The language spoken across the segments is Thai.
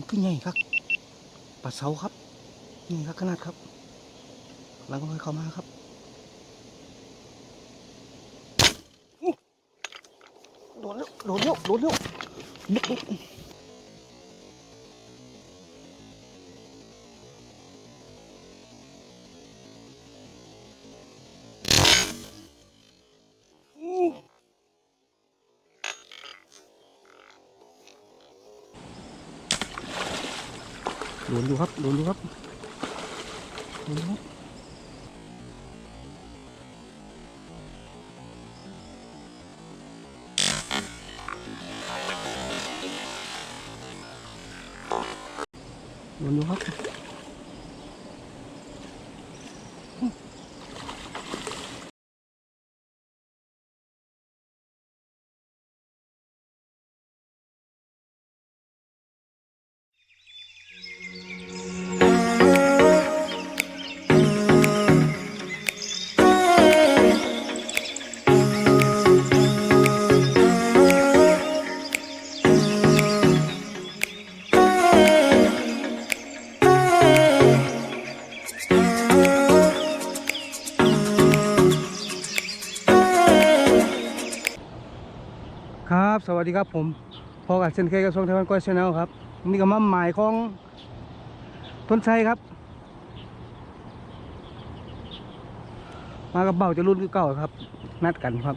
มันขึ้นใหญ่ครับปลาเสาครับใหญ่ครับขนาดครับแล้วก็เข้ามาครับโดนแล้วโดนแล้วโดนแล้ว หลุนดูครับหลุนดูครับหลุนครับหลุนดูครับ วัสดีครับผมพอกับเซนเคกับช่องไทยวันก้อยชาแนลครับนี่ก็มาหมายของต้นไทรครับ มากับเบ่าจะรุ่นคือเก่าครับ นัดกันครับ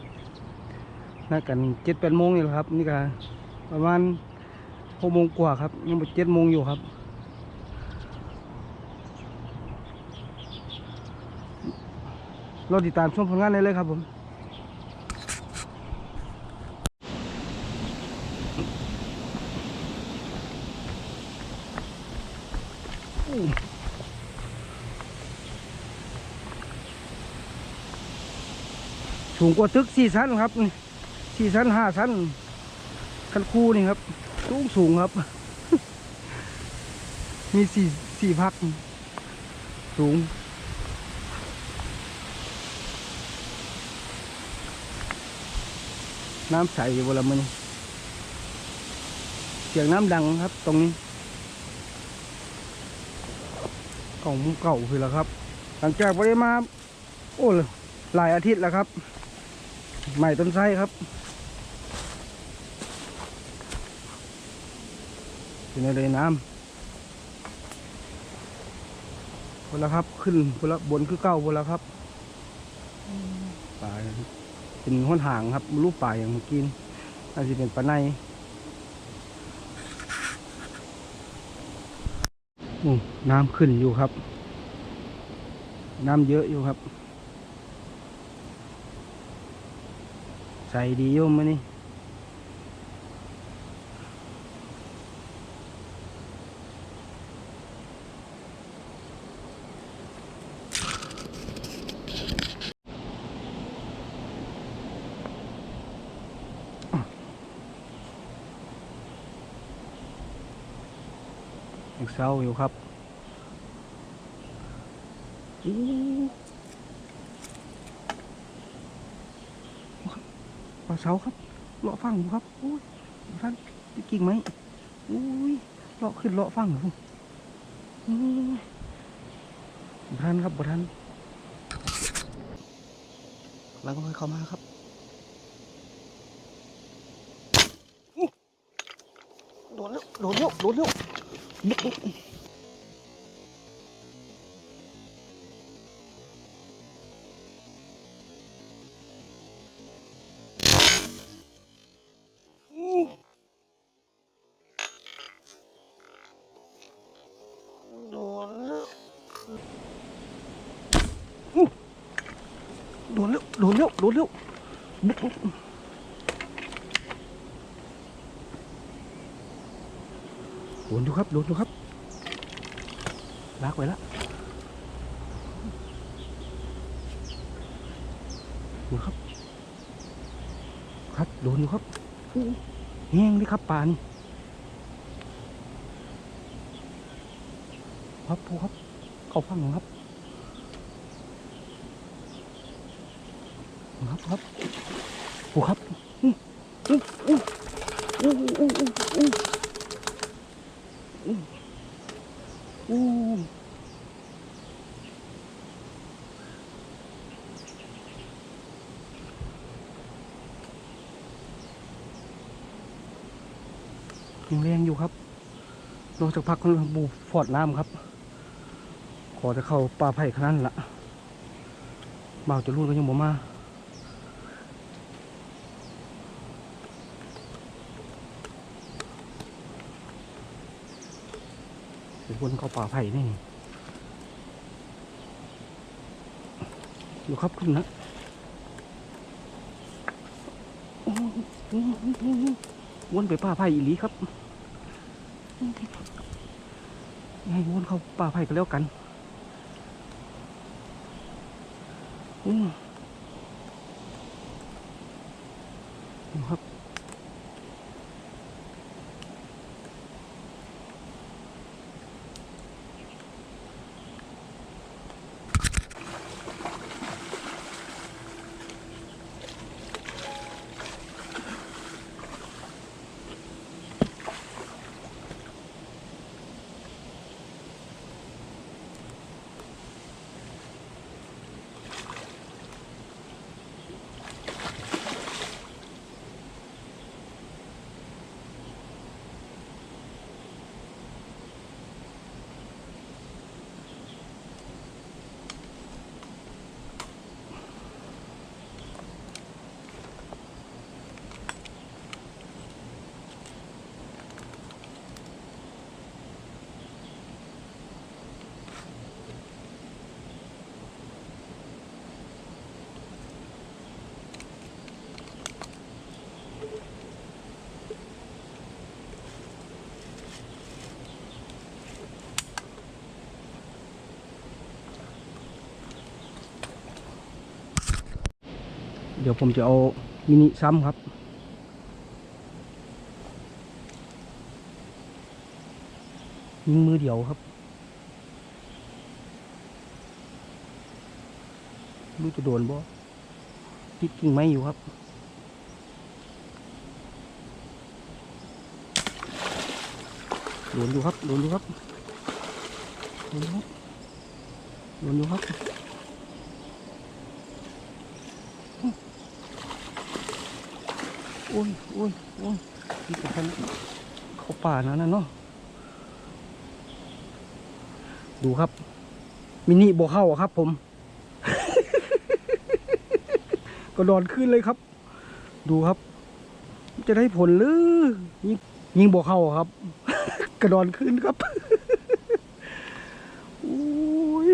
นัดกันเจ็ดแปดโมงนี่แหละครับ นี่ก็ประมาณหกโมงกว่าครับยังเจ็ดโมงอยู่ครับเราติดตามชมผลงานได้เลยครับผม สูงกว่าตึกสี่ชั้นครับนี่สี่ชั้นห้าชั้นคันคู่นี่ครับ สูงสูงครับ มีสี่สี่พัก สูงน้ำใสอยู่บนละมันเสียงน้ำดังครับ ตรงนี้เก่ามุมเก่าคือแล้วครับ หลังจากไปได้มา โอ้หลายอาทิตย์แล้วครับ ใหม่ต้นไทรครับอยู่ในเลยน้ำพนละครับขึ้นพนละบนคือเก้าพนละครับป่าเป็นห้นห่างครับรูปป่าอย่างเมื่อกี้นี่อาจจะเป็นปลาในน้ำขึ้นอยู่ครับ น้ำเยอะอยู่ครับ ใส่ดีโยมมานี่ยังเศร้าอยู่ครับอู้ปลา เสาครับเลาะฟังครับโอ้ยท่านกิ่งไหมอุ้ยเลาะขึ้นเลาะฟังผมอุ้ยบ่ท่านครับบ่ท่านแล้วก็ค่อยเข้ามาครับโดนแล้วโดนแล้วโดนแล้ว รู้เร็วรู้เร็วบุ๊บโดนดูครับโดดนดูครับลากไว้ล้วดูครับ ครับโดนดูครับแห้งลยครับป่านี่ครับผู้ครับ เข้าฟังครับ ครับครับปูครับยังแรงอยู่ครับนอกจากพักคนบูฟอดน้ำครับ ขอจะเข้าปลาไผ่ขนาดละบ่าวจะรูดก็ยังบ่มา เดี๋ยวนเขาป่าไผ่นี่ดูครับขึ้นนะวนไปป่าไผ่อีหลีครับให้วนเข้าป่าไผ่ก็แล้วกันอืมดูครับ เดี๋ยวผมจะเอามินิซ้ำครับ ยิงมือเดียวครับรู้จะโดนบ่ติดกิ่งไม้อยู่ครับโดนอยู่ครับโดนอยู่ครับโดนอยู่ครับโดนอยู่ครับ อ้ยโอ้ยโอ้ยนี่เป็นคนเข้าป่านะนั่นเนาะดูครับ มินิโบเข้าครับ ผม ก็ดอนขึ้นเลยครับ ดูครับ จะได้ผลหรือยิงยิงโบเข้าครับ กระดอนขึ้นครับโอ้ย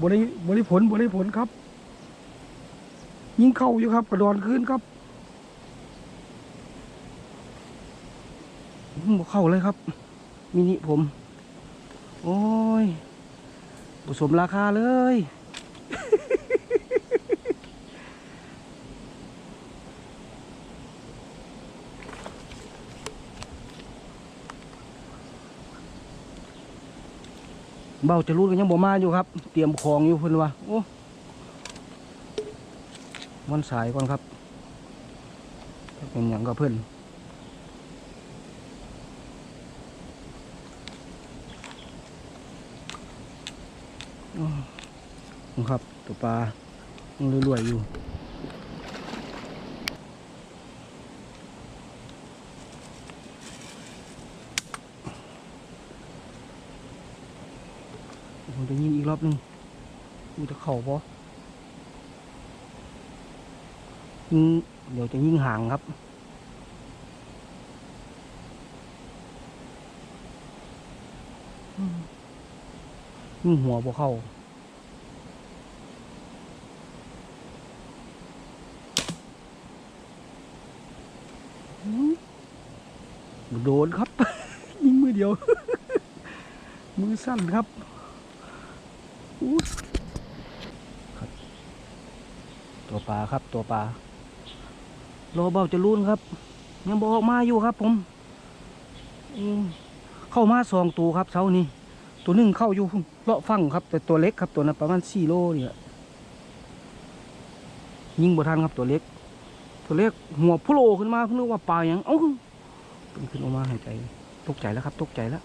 บได้บได้ผลบได้ผลครับ ยิงเข้าอยู่ครับ กระดอนขึ้นครับ บอก เข้าเลยครับ มินิผม โอ้ยผสมราคาเลย เบาจะรู้กันยังบ่มาอยู่ครับ เตรียมของอยู่เพิ่นว่าโอ้วันสายก่อนครับเป็นอย่างกับเพิ่อน ครับตัวปลายังรวยๆอยู่ผมจะยิงอีกรอบหนึงกูจะเข่าปะยิงเดี๋ยวจะยิงห่างครับ ยิงหัวบ่เข้าโดนครับ ยิงมือเดียว มือสั้นครับครับ ตัวปลาครับตัวปลาโลเบาจะรุนครับ ยังบอกมาอยู่ครับผมอืมเข้ามาสองตัวครับเช้านี้ ตัวหนึ่งเข้าอยู่เลาะฟังครับ แต่ตัวเล็กครับตัวนั้นประมาณสี่โลเนี่ยยิงบ่ทันครับตัวเล็ก ตัวเล็กหัวโลขึ้นมาเพิ่งนึกว่าปลาอย่างเอ้าเป็นขึ้นออกมาหายใจตกใจแล้วครับ ตกใจแล้ว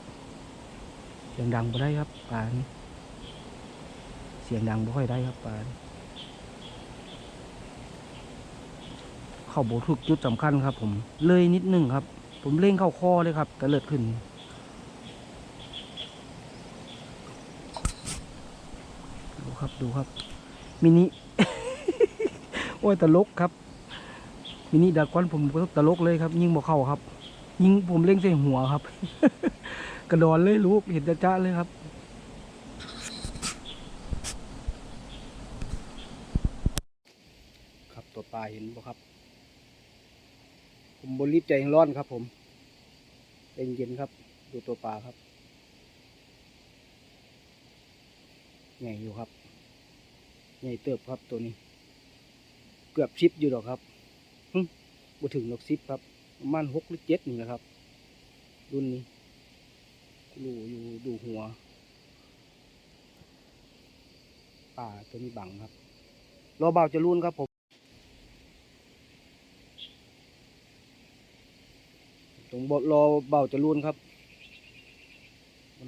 เสียงดังบ่ได้ครับปลาเสียงดังบ่ค่อยได้ครับปลาเข้าโบถูกจุดสำคัญครับ ผม เลยนิดนึงครับ ผมเล่งเข้าคอเลยครับแต่เลือดขึ้น ครับดูครับ มินิ โอ้ยตลกครับ มินิดักควันผมก็ตลกเลยครับ ยิงบ่เข้าครับ ยิงผมเล่งใส่หัวครับ กระดอนเลยลูกเห็นจ้าเลยครับครับตัวปลาเห็นบ่ครับ ผมบรีบใจร้อนครับผมใจเย็นครับ ดูตัวปลาครับ ใหญ่อยู่ครับ ใหญ่เติบครับตัวนี้ เกือบชิปอยู่หรอกครับหึบ่ถึงหรอกซิปครับประมาณหกหรือเจ็ดนี่แหละครับ รุ่นนี้ดูอยู่ดูหัว ป่าตัวนี้บังครับ รอเบาจะรุ่นครับผมตรงบรอเบาจะรุ่นครับ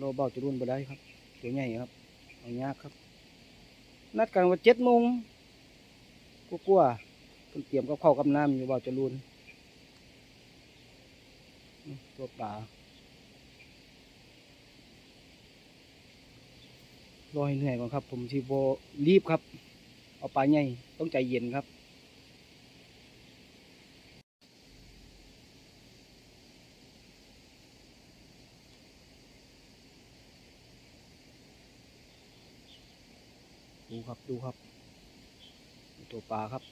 รอเบาจะรุ่นบ่ได้ครับ ตัวใหญ่ครับ ยากครับ นัดกันว่าเจ็ดโมงกลัวๆเพิ่นเตรียมกับข้าวกับน้ำอยู่เบาจะรุนตัวป่ารอให้เหนื่อยก่อนครับ ผมชีโบรีบครับ เอาปลาใหญ่ต้องใจเย็นครับ ครับดูครับ ตัวปลาครับ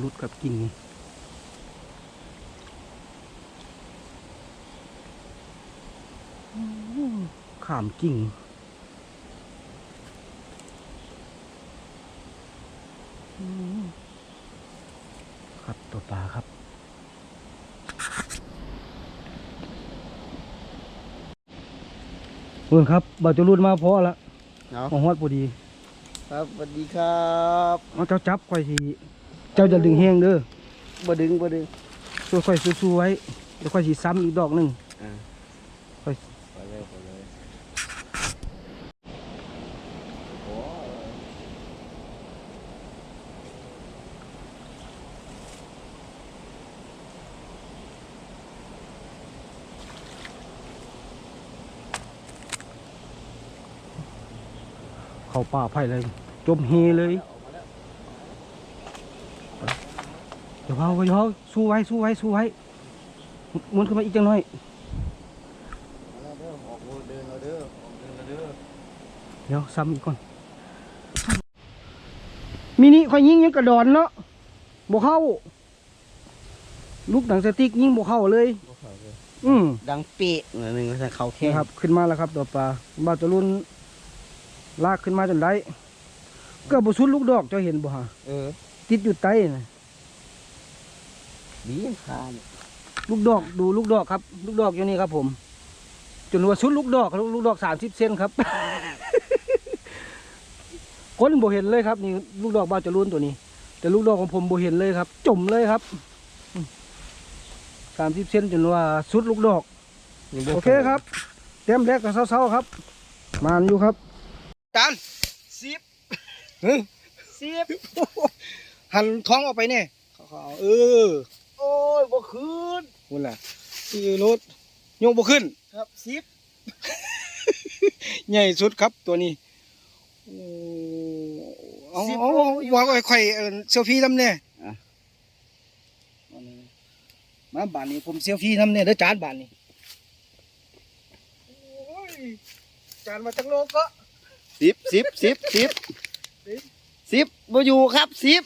รุดกับกิ่งนี่อื้อหือ ขามกิ่งอื้อหือครับตัวปลาครับ เพื่อนครับบาจะรุดมาเพราะละเอามาฮอดพอดี ครับสวัสดีครับเอาเจ้าจับค่อยทีเจ้าจะดึงแห้งเด้อบ่ดึงบ่ดึงช่วยค่อยสู้ๆไว้เดี๋ยวค่อยสีซ้ำอีกดอกหนึ่ง อ่า ไป ไปเลยไปเลยโอ้ เข้าป่าไผ่เลย จมเฮเลยเดี๋ยวเอาเดี๋ยวเอาสู้ไว้ สู้ไว้ สู้ไว้หมุนขึ้นมาอีกจังหน่อยมาแล้วเด้อออกเดินเอาเด้อออกเดินเอาเด้อเดี๋ยวซ้ำอีกก่อน มินิค่อยยิงยังกระดอนเนาะบกเข้า ลูกหนังสติ๊กยิงบกเข้าเลยบ่เข้าเลย อืมดังเป๊ะเหมือนหนึงว่าเขาแค่นี่ครับ ขึ้นมาแล้วครับตัวปลาบ่าวจะรุ่น ลากขึ้นมาจนได้ก็บุสุดลูกดอกเจ้าเห็นบ่ฮะเออ ติดอยู่ใต้น่ะดียังคาเนี่ยลูกดอกดูลูกดอกครับ ลูกดอกอยู่นี่ครับ ผม จนว่าชุดลูกดอกลูกลูกดอกสามสิบเซนครับ คนบ่เห็นเลยครับ นี่ลูกดอกบ้าวจะรุ่นตัวนี้ แต่ลูกดอกของผมบ่เห็นเลยครับ จมเลยครับสามสิบเซนจนว่าสุดลูกดอก โอเคครับ เต็มแรกกับเศร้าๆครับ มานอยู่ครับ จานสิบสิบหันท้องออกไปเนี่ยเขาเอาเออโอ้ยบ่คืนคุณล่ะที่รถยกบ่ขึ้น ครับสิบใหญ่สุดครับตัวนี้โอ้เอาเอาเอาบอกไอ้ไข่เอิ้นเซลฟี่ทำเนี่ยเอานี่มาบ้านนี้ผมเซลฟี่ทำเนี่ยเด้อจานบ้านนี้โอ้ยจานมาจากโลกก็ สิบสิบสิบสิบสิบบ่อยู่ครับสิบ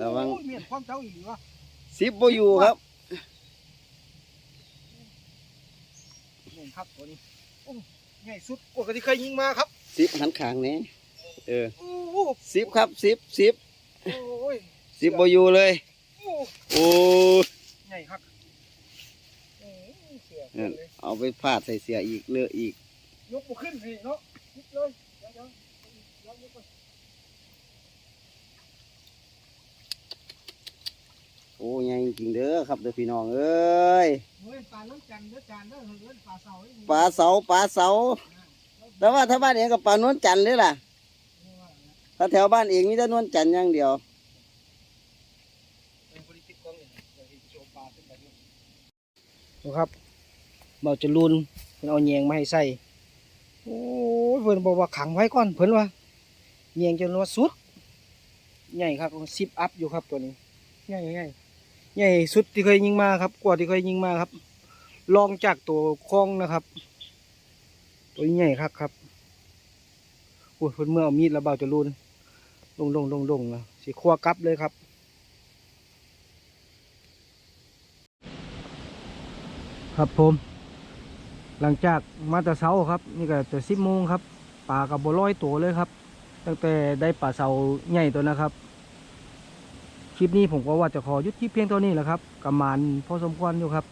ระวังโอ้ยเมียนความเจ้าอีกวะสิบบ่อยู่ครับเมียนครับตัวนี้โอ้ใหญ่สุดกว่าที่เคยยิงมาครับสิบหันข้างแหนี้เออโอ้โหสิบครับสิบสิบโอ้ยสิบบ่อยู่เลยโอ้ยใหญ่ครับเสือนั่นเอาไปพาดใส่เสียอีกเลอะอีก ยกบุขึ้นนี่เนาะยกเลยเดี๋ยวเดี๋ยวเดี๋ยวยกก่อนโอ้ยงจริงๆเด้อครับเด้อพี่น้องเอ้ยเฮ้ยปลาล้นจันทร์เด้อจานเด้อเฮ้ยปลาเสาปลาเสาปลาเสาแต่ว่าถ้าบ้านเองกับปลานวลจันทร์เลยล่ะถ้าแถวบ้านเองมีแต่นวลจันทร์อย่างเดียวดูครับเบาจะรุนเพิ่นเอาแยงมาให้ใส่ โอ้ยเพิ่นบอกว่าขังไว้ก่อนเพิ่นว่าแยงจนว่าสุดใหญ่ครับซิปอัพอยู่ครับตัวนี้ใหญ่ใหญ่ใหญ่สุดที่เคยยิงมาครับ กว่าที่เคยยิงมาครับลองจากตัวคล้องนะครับ ตัวใหญ่ครับครับโอ้ยเพิ่นเมื่อเอามีดแล้วเบาจะรุนลงลงลงลงนะสิคั่วกลับเลยครับครับผม หลังจากมาแต่เช้าครับ นี่ก็แต่สิบโมงครับป่ากับบร้อยตัวเลยครับ ตั้งแต่ได้ป่าเสาใหญ่ตัวนะครับ คลิปนี้ผมก็ว่าจะขอยุดคลิปเพียงเท่านี้แหละครับกับมานพอสมควรอยู่ครับ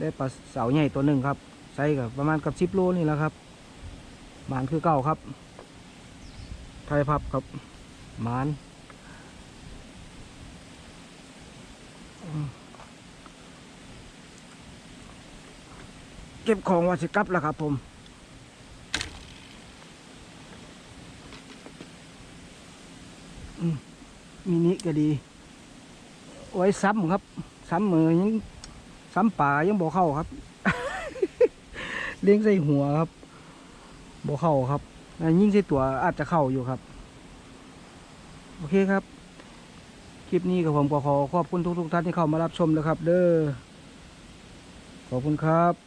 ได้ป่าเสาใหญ่ตัวหนึ่งครับไซส์กับประมาณกับสิบโลนี่แหละครับมานคือเก่าครับไทยพับครับมานอื เก็บของว่าสิกลับแล้วครับผมมินิก็ดี ไว้ซ้ำครับ ซ้ำมือยังซ้ำป่ายังบ่เข้าครับ เลี้ยงใส่หัวครับบ่เข้าครับยิ่งใส่ตัวอาจจะเข้าอยู่ครับ โอเคครับ คลิปนี้กับผมก็ขอขอบคุณทุกๆท่านที่เข้ามารับชมนะครับ เด้อขอบคุณครับ